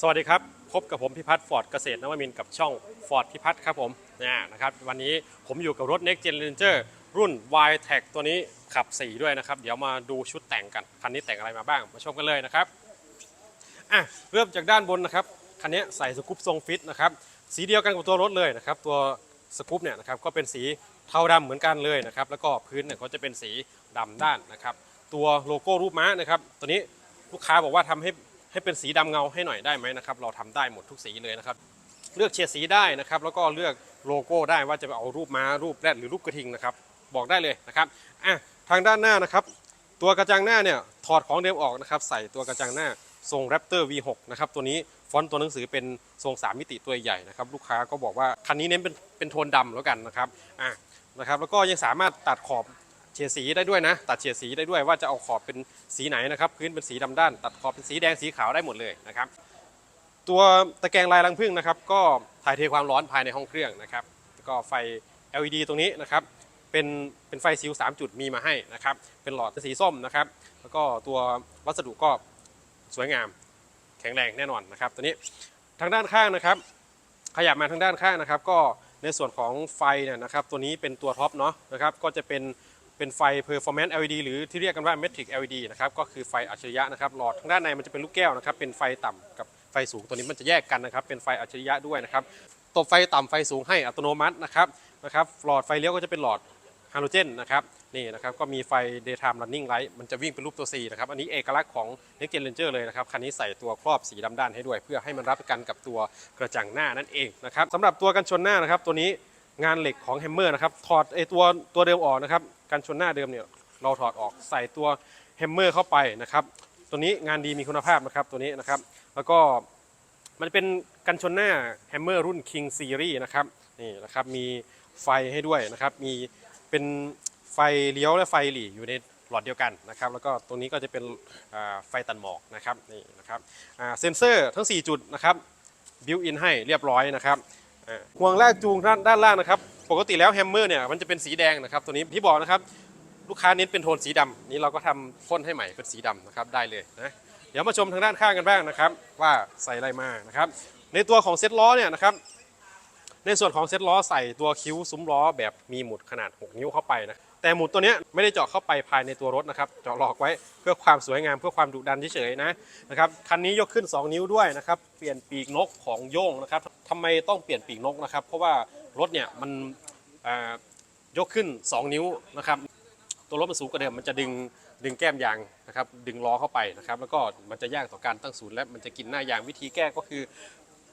สวัสดีครับ พบกับผมพิพัฒน์ฟอร์ดเกษตรนวมินกับช่องฟอร์ดพิพัฒน์ครับผมนะนะครับวันนี้ผมอยู่กับรถ Next Gen Ranger รุ่น y t e c ตัวนี้ขับ 4 ด้วยนะครับ เดี๋ยวมาดูชุดแต่งกัน คันนี้แต่งอะไรมาบ้าง มาชมกันเลยนะครับอะเริ่มจากด้านบนนะครับ คันนี้ใส่สกู๊ปทรงฟิตนะครับ สีเดียวกันกับตัวรถเลยนะครับ ตัวสกู๊ปเนี่ยนะครับก็เป็นสีเทาดำเหมือนกันเลยนะครับ แล้วก็พื้นเนี่ยก็จะเป็นสีดำด้านนะครับ ตัวโลโก้รูปม้านะครับ ตัวนี้ลูกค้าบอกว่าทำให้ ให้เป็นสีดำเงาให้หน่อยได้ไหมนะครับ เราทำได้หมดทุกสีเลยนะครับ เลือกเฉดสีได้นะครับ แล้วก็เลือกโลโก้ได้ว่าจะเอารูปม้ารูปแรดหรือรูปกระทิงนะครับ บอกได้เลยนะครับอะทางด้านหน้านะครับ ตัวกระจังหน้าเนี่ยถอดของเดิมออกนะครับ ใส่ตัวกระจังหน้าทรง Raptor V6 นะครับตัวนี้ฟอนต์ตัวหนังสือเป็นทรง 3 มิติตัวใหญ่นะครับลูกค้าก็บอกว่าคันนี้เน้นเป็นเป็นโทนดำแล้วกันนะครับอะนะครับแล้วก็ยังสามารถตัดขอบ เฉดสีได้ด้วยนะ ตัดเฉดสีได้ด้วยว่าจะเอาขอบเป็นสีไหนนะครับ พื้นเป็นสีดำด้าน ตัดขอบเป็นสีแดงสีขาวได้หมดเลยนะครับ ตัวตะแกรงลายรังผึ้งนะครับ ก็ถ่ายเทความร้อนภายในห้องเครื่องนะครับแล้วก็ไฟ LED ตรงนี้นะครับเป็นเป็นไฟซิล3จุดมีมาให้นะครับ เป็นหลอดสีส้มนะครับ แล้วก็ตัววัสดุก็สวยงามแข็งแรงแน่นอนนะครับ ตัวนี้ทางด้านข้างนะครับ ขยับมาทางด้านข้างนะครับ ก็ในส่วนของไฟเนี่ยนะครับ ตัวนี้เป็นตัวท็อปเนาะนะครับ ก็จะเป็น เป็นไฟ performance LED หรือที่เรียกกันว่า metric LED นะครับก็คือไฟอัจฉริยะนะครับหลอดทางด้านในมันจะเป็นลูกแก้วนะครับเป็นไฟต่ำกับไฟสูงตัวนี้มันจะแยกกันนะครับเป็นไฟอัจฉริยะด้วยนะครับตบไฟต่ำไฟสูงให้อัตโนมัตินะครับนะครับหลอดไฟเลี้ยวก็จะเป็นหลอดฮาโลเจนนะครับนี่นะครับก็มีไฟ daytime running light มันจะวิ่งเป็นรูปตัว C นะครับอันนี้เอกลักษณ์ของ Next Gen Ranger เลยนะครับคันนี้ใส่ตัวครอบสีดำด้านให้ด้วย เพื่อให้มันรับกันกับตัวกระจังหน้านั่นเองนะครับสำหรับตัวกันชนหน้านะครับตัวนี้ งานเหล็กของแฮมเมอร์นะครับถอดไอตัวตัวเดิมออกนะครับกันชนหน้าเดิมเนี่ยเราถอดออกใส่ตัวแฮมเมอร์เข้าไปนะครับตัวนี้งานดีมีคุณภาพนะครับตัวนี้นะครับ แล้วก็มันเป็นกันชนหน้าแฮมเมอร์รุ่น King Series นะครับนี่นะครับมีไฟให้ด้วยนะครับมีเป็นไฟเลี้ยวและไฟหลีอยู่ในหลอดเดียวกันนะครับแล้วก็ตรงนี้ก็จะเป็นไฟตัดหมอกนะครับนี่นะครับเซนเซอร์ทั้ง 4 จุดนะครับบิวอินให้เรียบร้อยนะครับ ห่วงลากจูงด้านด้านล่างนะครับ ปกติแล้วแฮมเมอร์เนี่ยมันจะเป็นสีแดงนะครับตัวนี้ที่บอกนะครับลูกค้าเน้นเป็นโทนสีดำนี่เราก็ทำพ่นให้ใหม่เป็นสีดำนะครับได้เลยนะเดี๋ยวมาชมทางด้านข้างกันบ้างนะครับ ว่าใส่อะไรมานะครับ ในตัวของเซ็ตล้อเนี่ยนะครับในส่วนของเซ็ตล้อใส่ตัวคิ้วซุ้มล้อแบบมีหมุดขนาด 6 นิ้วเข้าไปนะ แต่หมุดตัวนี้ไม่ได้เจาะเข้าไปภายในตัวรถนะครับ เจาะหลอกไว้เพื่อความสวยงามเพื่อความดุดันเฉยๆนะนะครับ คันนี้ยกขึ้น 2 นิ้วด้วยนะครับ เปลี่ยนปีกนกของโย่งนะครับทำไมต้องเปลี่ยนปีกนกนะครับ เพราะว่ารถเนี่ยมันยกขึ้น 2 นิ้วนะครับ ตัวรถมันสูงกว่าเดิมมันจะดึงดึงแก้มยางนะครับ ดึงล้อเข้าไปนะครับ แล้วก็มันจะยากต่อการตั้งศูนย์และมันจะกินหน้ายางวิธีแก้ก็คือ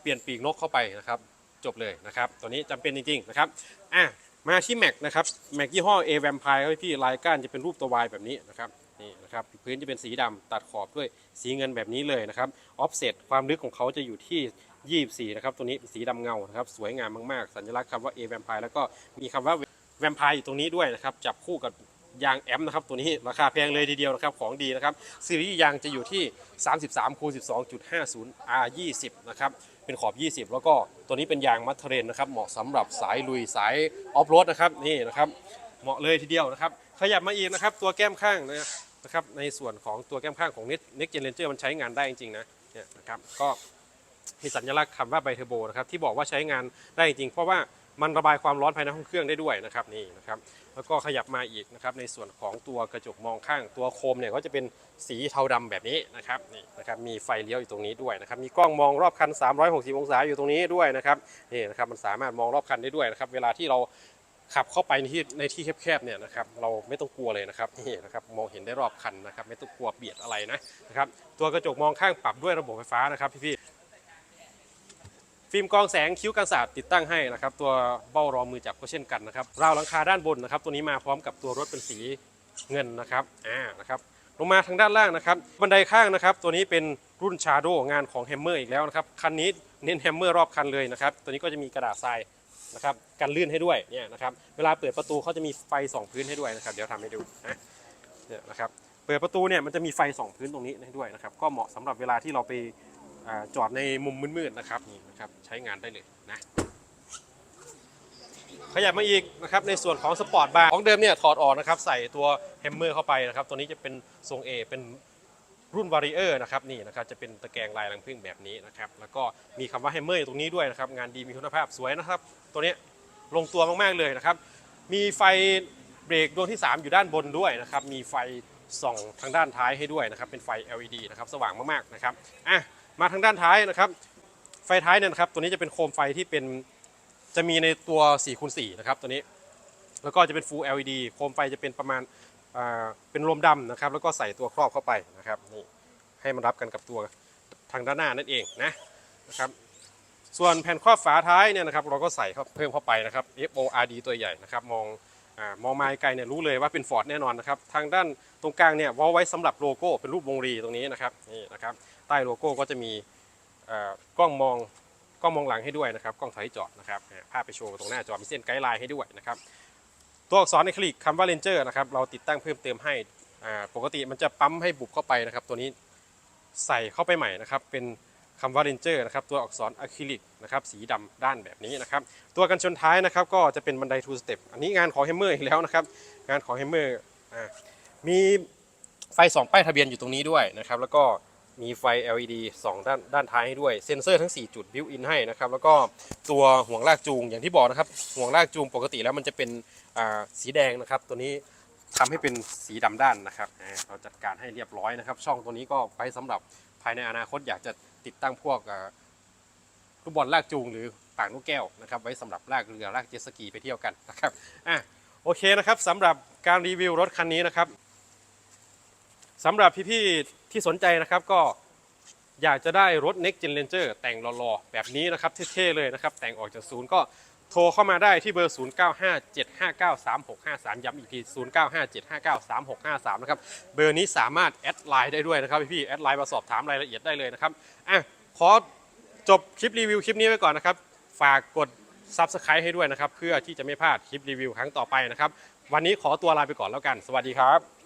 เปลี่ยนปีกนกเข้าไปนะครับ จบเลยนะครับ ตัวนี้จำเป็นจริงๆนะครับ อะ มาที่แม็กนะครับแม็กยี่ห้อ A Vampire ครับพี่ลายก้านจะเป็นรูปตัว Y แบบนี้นะครับนี่นะครับพื้นจะเป็นสีดำตัดขอบด้วยสีเงินแบบนี้เลยนะครับออฟเซตความลึกของเขาจะอยู่ที่ 24 นะครับ ตัวนี้เป็นสีดำเงานะครับสวยงามมากๆ สัญลักษณ์คำว่า A Vampire แล้วก็มีคำว่าแวมไพร์อยู่ตรงนี้ด้วยนะครับจับคู่กับยางแอมนะครับตัวนี้ราคาแพงเลยทีเดียวนะครับของดีนะครับซีรีส์ยางจะอยู่ที่ 33คูณ12.50 R 20 นะครับ เป็นขอบ 20 แล้วก็ตัวนี้เป็นยางมัทเทรนนะครับ เหมาะสำหรับสายลุยสายออฟโรดนะครับนี่นะครับ เหมาะเลยทีเดียวนะครับ ขยับมาอีกนะครับ ตัวแก้มข้างนะครับในส่วนของตัวแก้มข้างของ Next Gen Ranger มันใช้งานได้จริงๆนะเนี่ยนะครับก็มีสัญลักษณ์คำว่าไบเทอร์โบนะครับที่บอกว่าใช้งานได้จริงเพราะว่า มันระบายความร้อนภายในห้องเครื่องได้ด้วยนะครับนี่นะครับแล้วก็ขยับมาอีกนะครับในส่วนของตัวกระจกมองข้างตัวโคมเนี่ยก็จะเป็นสีเทาดำแบบนี้นะครับนี่นะครับมีไฟเลี้ยวอยู่ตรงนี้ด้วยนะครับมีกล้องมองรอบคัน 360 องศาอยู่ตรงนี้ด้วยนะครับนี่นะครับมันสามารถมองรอบคันได้ด้วยนะครับเวลาที่เราขับเข้าไปในที่ในที่แคบๆเนี่ยนะครับเราไม่ต้องกลัวเลยนะครับนี่นะครับมองเห็นได้รอบคันนะครับไม่ต้องกลัวเบียดอะไรนะนะครับตัวกระจกมองข้างปรับด้วยระบบไฟฟ้านะครับพี่ๆ ฟิล์มกองแสงคิ้วกันศาสตร์ติดตั้งให้นะครับตัวเบ้ารองมือจับก็เช่นกันนะครับราวหลังคาด้านบนนะครับตัวนี้มาพร้อมกับตัวรถเป็นสีเงินนะครับอ่านะครับลงมาทางด้านล่างนะครับบันไดข้างนะครับตัวนี้เป็นรุ่นชาโดงานของแฮมเมอร์อีกแล้วนะครับคันนี้เน้นแฮมเมอร์รอบคันเลยนะครับตัวนี้ก็จะมีกระดาษทรายนะครับกันลื่นให้ด้วยเนี่ยนะครับเวลาเปิดประตูเขาจะมีไฟส่องพื้นให้ด้วยนะครับเดี๋ยวทำให้ดูนะเนี่ยนะครับเปิดประตูเนี่ยมันจะมีไฟส่องพื้นตรงนี้ให้ด้วยนะครับก็เหมาะสำหรับเวลาที่เราไป จอดในมุมมืดๆนะครับนี่นะครับใช้งานได้เลยนะขยับมาอีกนะครับในส่วนของสปอร์ตบาร์ของเดิมเนี่ยถอดออกนะครับใส่ตัวแฮมเมอร์เข้าไปนะครับตัวนี้จะเป็นทรง A เป็นรุ่นวาริเออร์นะครับนี่นะครับจะเป็นตะแกรงลายรังผึ้งแบบนี้นะครับแล้วก็มีคำว่าแฮมเมอร์ตรงนี้ด้วยนะครับงานดีมีคุณภาพสวยนะครับ ตัวนี้ลงตัวมากๆเลยนะครับ มีไฟเบรกดวงที่ 3 อยู่ด้านบนด้วยนะครับมีไฟส่องทางด้านท้ายให้ด้วยนะครับเป็นไฟ LED นะครับสว่างมากๆนะครับอะ มาทางด้านท้ายนะครับ ไฟท้ายเนี่ยนะครับตัวนี้จะเป็นโคมไฟที่เป็นจะมีในตัว4คูณ4นะครับตัวนี้ แล้วก็จะเป็น Full LED โคมไฟจะเป็นประมาณเป็นลมดำนะครับ แล้วก็ใส่ตัวครอบเข้าไปนะครับนี่ให้มันรับกันกับตัวทางด้านหน้านั่นเองนะนะครับส่วนแผ่นครอบฝาท้ายเนี่ยนะครับ เราก็ใส่เพิ่มเข้าไปนะครับ FORD ตัวใหญ่นะครับ มอง มองมาไกลเนี่ยรู้เลยว่าเป็นฟอร์ดแน่นอนนะครับ ทางด้านตรงกลางเนี่ยวอลไว้สำหรับโลโก้เป็นรูปวงรีตรงนี้นะครับนี่นะครับใต้โลโก้ก็จะมีกล้องมองกล้องมองหลังให้ด้วยนะครับกล้องถ่ายจอดนะครับอ่าภาพไปโชว์ตรงหน้าจอมีเส้นไกด์ไลน์ให้ด้วยนะครับตัวอักษรในคลิกคำว่าเลนเจอร์นะครับเราติดตั้งเพิ่มเติมให้ปกติมันจะปั๊มให้บุบเข้าไปนะครับ ตัวนี้ใส่เข้าไปใหม่นะครับเป็น คำว่า Ranger นะครับตัวอักษรอะคริลิกนะครับสีดำด้านแบบนี้นะครับตัวกันชนท้ายนะครับก็จะเป็นบันได two step อันนี้งานของ Hammer อีกแล้วนะครับงานของ Hammer อ่ามีไฟ 2 ป้ายทะเบียนอยู่ตรงนี้ด้วยนะครับแล้วก็มีไฟ LED 2 ด้านด้านท้ายให้ด้วยเซ็นเซอร์ทั้ง 4 จุดบิวอินให้นะครับแล้วก็ตัวห่วงลากจูงอย่างที่บอกนะครับห่วงลากจูงปกติแล้วมันจะเป็นสีแดงนะครับ ตัวนี้ทำให้เป็นสีดำด้านนะครับเราจัดการให้เรียบร้อยนะครับ ช่องตัวนี้ก็ไว้สำหรับภายในอนาคตอยากจะ ติดตั้งพวกอ่าลูกบอลลากจูงหรือต่ากนกแก้วนะครับไว้สำหรับลากเรือลากเจ็ตสกีไปเที่ยวกันนะครับอะโอเคนะครับสำหรับการรีวิวรถคันนี้นะครับสำหรับพี่ๆที่สนใจนะครับก็อยากจะได้รถ Next Gen Ranger แต่งหล่อๆแบบนี้นะครับเท่ๆเลยนะครับ แต่งออกจากศูนย์ก็ โทรเข้ามาได้ที่เบอร์ 0957593653 ย้ำอีกที 0957593653 นะครับ เบอร์นี้สามารถแอดไลน์ได้ด้วยนะครับพี่ๆแอดไลน์มาสอบถามรายละเอียดได้เลยนะครับ อะ ขอจบคลิปรีวิวคลิปนี้ไว้ก่อนนะครับ ฝากกด Subscribe ให้ด้วยนะครับ เพื่อที่จะไม่พลาดคลิปรีวิวครั้งต่อไปนะครับ วันนี้ขอตัวลาไปก่อนแล้วกัน สวัสดีครับ